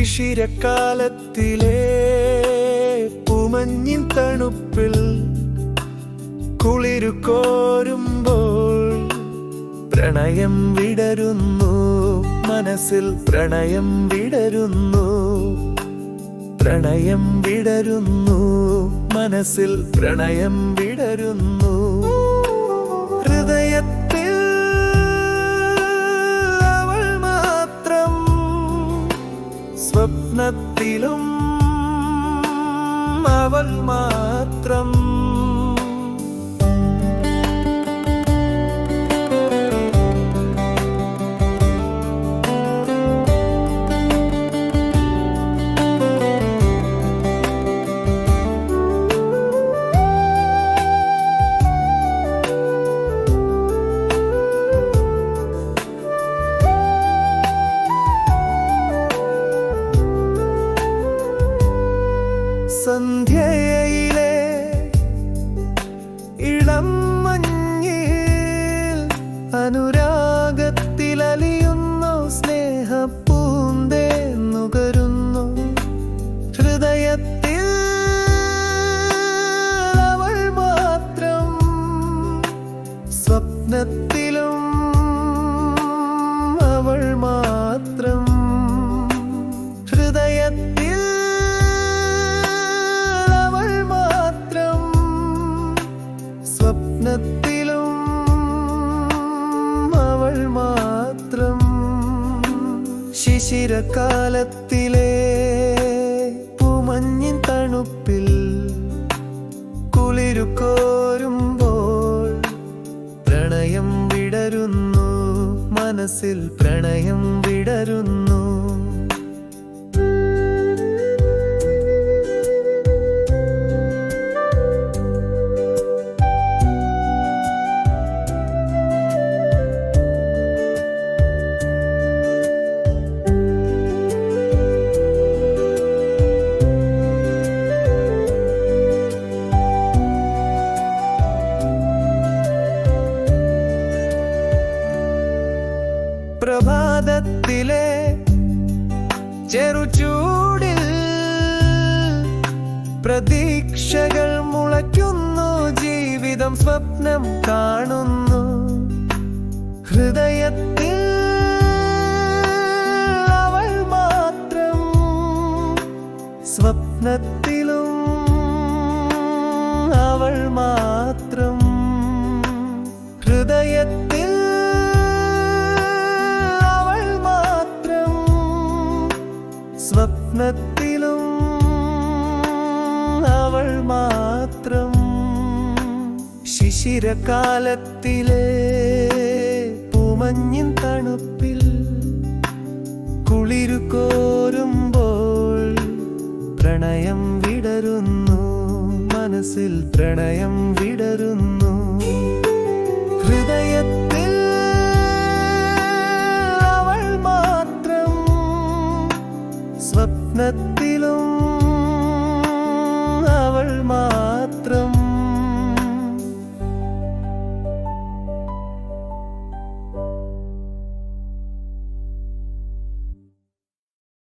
ശിശിരക്കാലത്തിലെ പൂമഞ്ഞിൻ തണുപ്പിൽ കുളിരു കോരുമ്പോൾ പ്രണയം വിടരുന്നു മനസ്സിൽ പ്രണയം വിടരുന്നു പ്രണയം വിടരുന്നു മനസ്സിൽ പ്രണയം വിടരുന്നു. ഹൃദയത്തിൽ അവൾ മാത്രം സ്വപ്നത്തിലും അവൾ മാത്രം ഹൃദയത്തിൽ അവൾ മാത്രം സ്വപ്നത്തിലും അവൾ മാത്രം ശിശിരകാലത്തിലെ പൂമഞ്ഞിൻ തണുപ്പിൽ കുളിരു മനസ്സിൽ പ്രണയം വിടരുന്നു. ചെറുചൂടിൽ പ്രതീക്ഷകൾ മുളയ്ക്കുന്നു ജീവിതം സ്വപ്നം കാണുന്നു. ഹൃദയത്തിൽ അവൾ മാത്രം സ്വപ്നത്തിലും അവൾ മാത്രം. ഹൃദയത്തിൽ സ്വപ്നത്തിലും അവൾ മാത്രം. ശിശിരകാലത്തിലെ പൂമഞ്ഞിൻ തണുപ്പിൽ കുളിരുകോരു സ്വപ്നത്തിലും അവൾ മാത്രം